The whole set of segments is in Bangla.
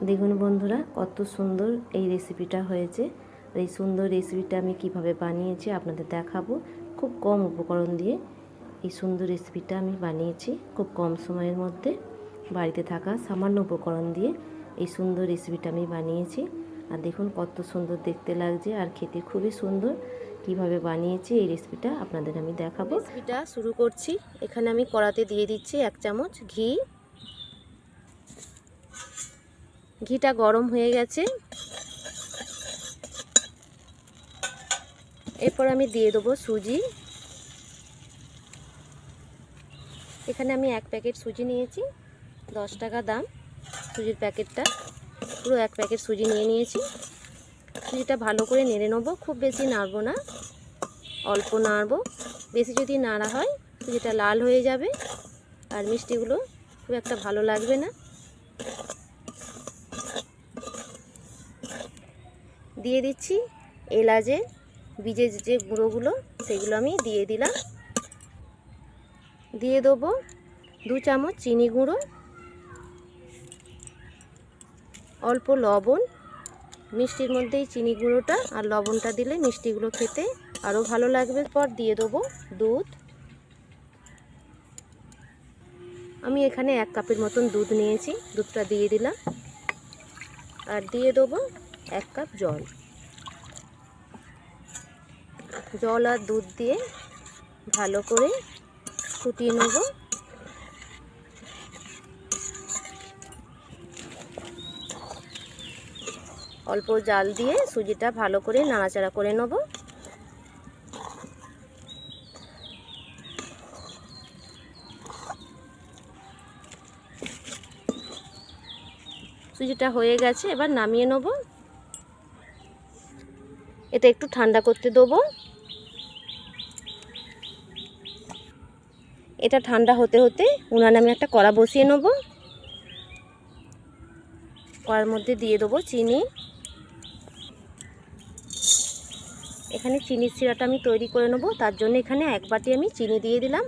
দেখুন বন্ধুরা, কত সুন্দর এই রেসিপিটা হয়েছে। এই সুন্দর রেসিপিটা আমি কীভাবে বানিয়েছি আপনাদের দেখাবো। খুব কম উপকরণ দিয়ে এই সুন্দর রেসিপিটা আমি বানিয়েছি খুব কম সময়ের মধ্যে। বাড়িতে থাকা সামান্য উপকরণ দিয়ে এই সুন্দর রেসিপিটা আমি বানিয়েছি। আর দেখুন কত সুন্দর দেখতে লাগছে আর খেতে খুবই সুন্দর। কীভাবে বানিয়েছি এই রেসিপিটা আপনাদের আমি দেখাবো। রেসিপিটা শুরু করছি। এখানে আমি কড়াতে দিয়ে দিচ্ছি এক চামচ ঘি। ঘিটা গরম হয়ে গেছে। এরপর আমি দিয়ে দেবো সুজি। এখানে আমি এক প্যাকেট সুজি নিয়েছি, দশ টাকা দাম। সুজির প্যাকেটটা, পুরো এক প্যাকেট সুজি নিয়ে নিয়েছি। সুজিটা ভালো করে নেড়ে নেব, খুব বেশি নাড়বো না, অল্প নাড়বো। বেশি যদি নাড়া হয়, সুজিটা লাল হয়ে যাবে, আর মিষ্টিগুলো খুব একটা ভালো লাগবে না। দিয়ে দিচ্ছি এলাচে বীজের যে গুঁড়োগুলো, সেগুলো আমি দিয়ে দিলাম। দিয়ে দেবো দু চামচ চিনি গুঁড়ো, অল্প লবণ। মিষ্টির মধ্যেই চিনি গুঁড়োটা আর লবণটা দিলে মিষ্টিগুলো খেতে আরও ভালো লাগবে। পর দিয়ে দেবো দুধ। আমি এখানে এক কাপের মতন দুধ নিয়েছি, দুধটা দিয়ে দিলাম। আর দিয়ে দেবো এক কাপ জল। জল আর দুধ দিয়ে ভালো করে ফুটিয়ে নেব। অল্প জাল দিয়ে সুজিটা ভালো করে নাড়াচাড়া করে নেব। সুজিটা হয়ে গেছে, এবার নামিয়ে নেব। এটা একটু ঠান্ডা করতে দেবো। এটা ঠান্ডা হতে হতে উনানে আমি একটা কড়া বসিয়ে নেব। কড়ার মধ্যে দিয়ে দেবো চিনি। এখানে চিনির সিরাটা আমি তৈরি করে নেব, তার জন্য এখানে এক বাটি আমি চিনি দিয়ে দিলাম।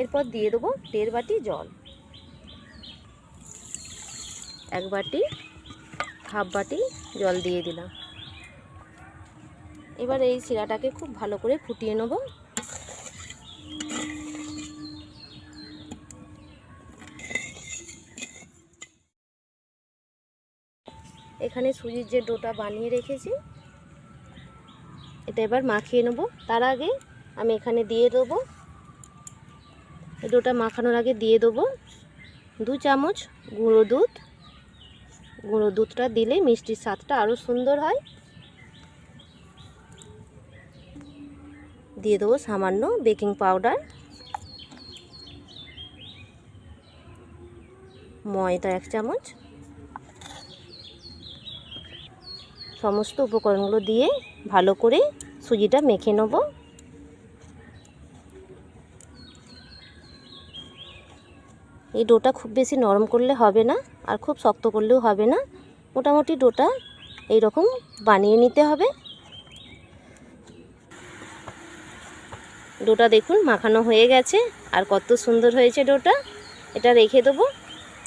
এরপর দিয়ে দেবো দেড় বাটি জল। এক বাটি, হাফ বাটি জল দিয়ে দিলাম। এবার এই শিরাটাকে খুব ভালো করে ফুটিয়ে নেব। এখানে সুজির যে ডোটা বানিয়ে রেখেছি, এটা এবার মাখিয়ে নেব। তার আগে আমি এখানে দিয়ে দেবো। ডোটা মাখানোর আগে দিয়ে দেবো দু চামচ গুঁড়ো দুধ। গুঁড়ো দুধটা দিলে মিষ্টির স্বাদটা আরও সুন্দর হয়। দিয়ে দেবো সামান্য বেকিং পাউডার। ময়দা এক চামচ। সমস্ত উপকরণগুলো দিয়ে ভালো করে সুজিটা মেখে নেব। এই ডোটা খুব বেশি নরম করলে হবে না, আর খুব শক্ত করলেও হবে না। মোটামুটি ডোটা এই রকম বানিয়ে নিতে হবে। ডোটা দেখুন, মাখানো হয়ে গেছে। আর কত সুন্দর হয়েছে ডোটা। এটা রেখে দেবো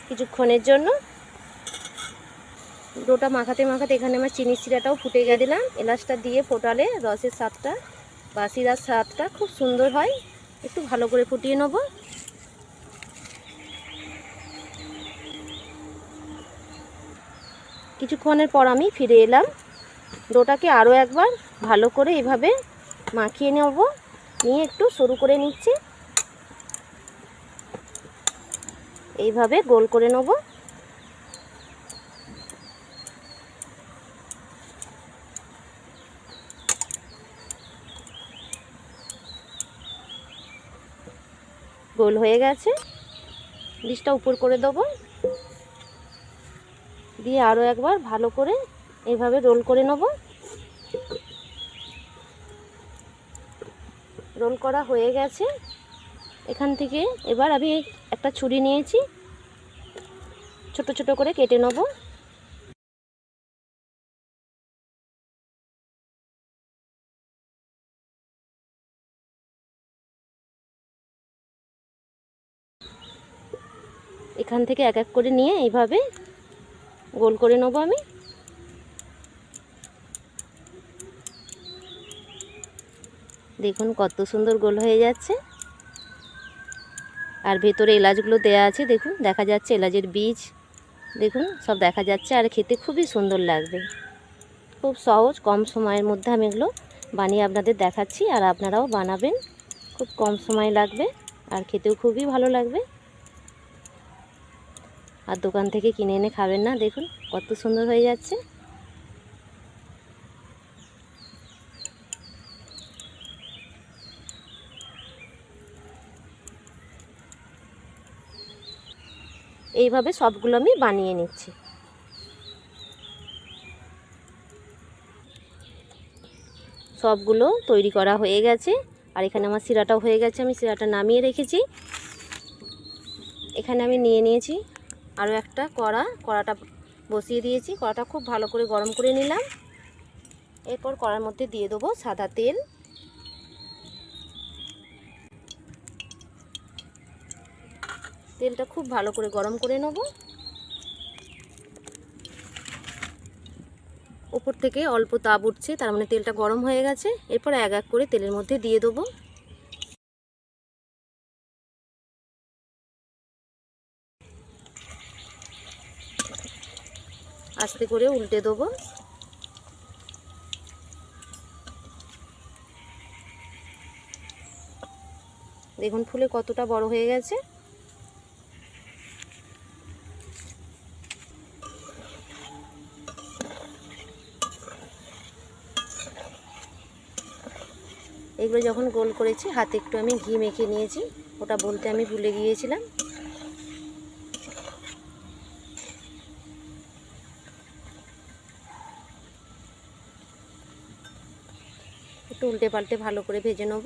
কিছুক্ষণের জন্য। ডোটা মাখাতে মাখাতে এখানে আমার চিনি শিরাটাও ফুটে গিয়ে দিলাম। এলাচটা দিয়ে ফোটালে রসের স্বাদটা বা শিরার স্বাদটা খুব সুন্দর হয়। একটু ভালো করে ফুটিয়ে নেব। কিছুক্ষণের পর আমি ফিরে এলাম। ডোটাকে আরও একবার ভালো করে এভাবে মাখিয়ে নেব। নিয়ে একটু সরু করে নিচ্ছি। এইভাবে গোল করে নেব। গোল হয়ে গেছে। ডিশটা উপর করে দেবো। দিয়ে আরও একবার ভালো করে এইভাবে রোল করে নেব রোল করা হয়ে গেছে। এখান থেকে এবার আমি একটা ছুরি নিয়েছি। ছোট ছোট করে কেটে নেব। এখান থেকে এক এক করে নিয়ে এইভাবে গোল করে নেব আমি। দেখুন কত সুন্দর গোল হয়ে যাচ্ছে। আর ভেতরে এলাচগুলো দেয়া আছে, দেখুন, দেখা যাচ্ছে এলাচের বীজ। দেখুন, সব দেখা যাচ্ছে আর খেতে খুবই সুন্দর লাগবে। খুব সহজ, কম সময়ের মধ্যে আমি এগুলো বানিয়ে আপনাদের দেখাচ্ছি আর আপনারাও বানাবেন। খুব কম সময় লাগবে আর খেতেও খুবই ভালো লাগবে। আর দোকান থেকে কিনে এনে খাবেন না, দেখুন, কত সুন্দর হয়ে যাচ্ছে। এইভাবে সবগুলো আমি বানিয়ে নিচ্ছি। সবগুলো তৈরি করা হয়ে গেছে। আর এখানে আমার শিরাটাও হয়ে গেছে, আমি শিরাটা নামিয়ে রেখেছি। এখানে আমি নিয়ে নিয়েছি আরও একটা কড়া, কড়াটা বসিয়ে দিয়েছি। কড়াটা খুব ভালো করে গরম করে নিলাম। এরপর কড়ার মধ্যে দিয়ে দেবো সাদা তেল। তেলটা খুব ভালো করে গরম করে নেব। ওপর থেকে অল্প তাপ উঠছে, তার মানে তেলটা গরম হয়ে গেছে। এরপর এক এক করে তেলের মধ্যে দিয়ে দেবো। আস্তে করে উল্টে দেবো। দেখুন ফুলে কতটা বড় হয়ে গেছে। এগুলো যখন গোল করেছি, হাতে একটু আমি ঘি মেখে নিয়েছি। ওটা বলতে আমি ভুলে গিয়েছিলাম। একটু উল্টে পাল্টে ভালো করে ভেজে নেব।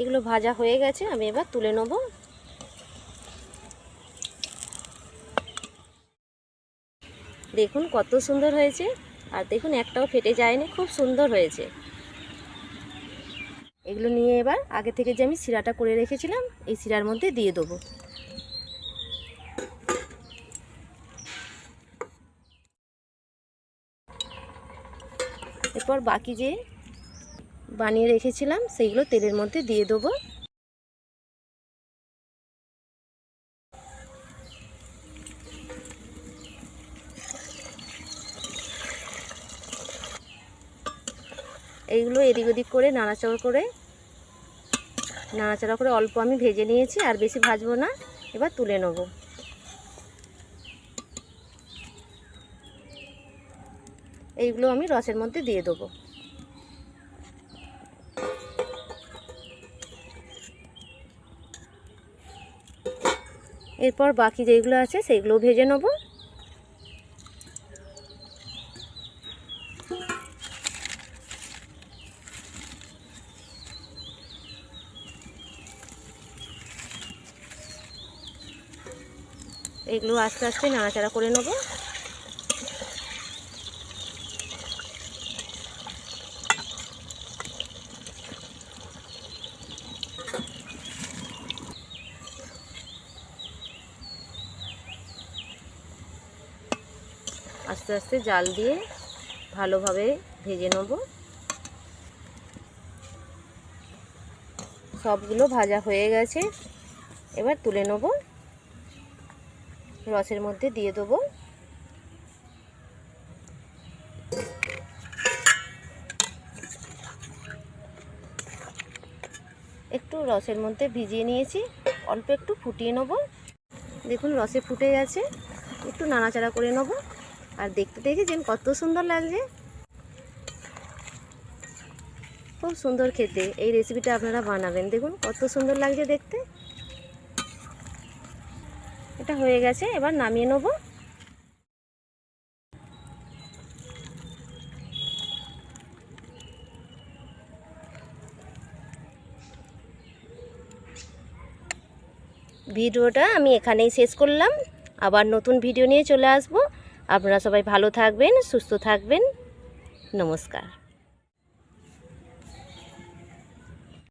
এগুলো ভাজা হয়ে গেছে, আমি এবার তুলে নেব। দেখুন কত সুন্দর হয়েছে। আর দেখুন একটাও ফেটে যায়নি, খুব সুন্দর হয়েছে। এগুলো নিয়ে এবার আগে থেকে যে আমি শিরাটা করে রেখেছিলাম, এই শিরার মধ্যে দিয়ে দেবো। এরপর বাকি যে বানিয়ে রেখেছিলাম, সেইগুলো তেলের মধ্যে দিয়ে দেবো। এইগুলো এদিক ওদিক করে নাড়াচাড়া করে নাড়াচাড়া করে অল্প আমি ভেজে নিয়েছি, আর বেশি ভাজবো না। এবার তুলে নেব। এইগুলো আমি রসের মধ্যে দিয়ে দেবো। এরপর বাকি যেগুলো আছে সেইগুলো ভেজে নেব। এগুলো আস্তে আস্তে নাড়াচাড়া করে নেব। আস্তে আস্তে জাল দিয়ে ভালোভাবে ভেজে নেব। সবগুলো ভাজা হয়ে গেছে। এবার তুলে নেব। রসের মধ্যে দিয়ে দেবো। একটু রসের মধ্যে ভিজিয়ে নিয়েছি, অল্প একটু ফুটিয়ে নেব। দেখুন, রসে ফুটে গেছে, একটু নাড়াচাড়া করে নেব। আর দেখতে দেখেছেন, কত সুন্দর লাগছে। খুব সুন্দর খেতে, এই রেসিপিটা আপনারা বানাবেন। দেখুন, কত সুন্দর লাগছে দেখতে। এটা হয়ে গেছে, এবার নামিয়ে নেব। ভিডিওটা আমি এখানেই শেষ করলাম। আবার নতুন ভিডিও নিয়ে চলে আসব। আপনারা সবাই ভালো থাকবেন, সুস্থ থাকবেন। নমস্কার।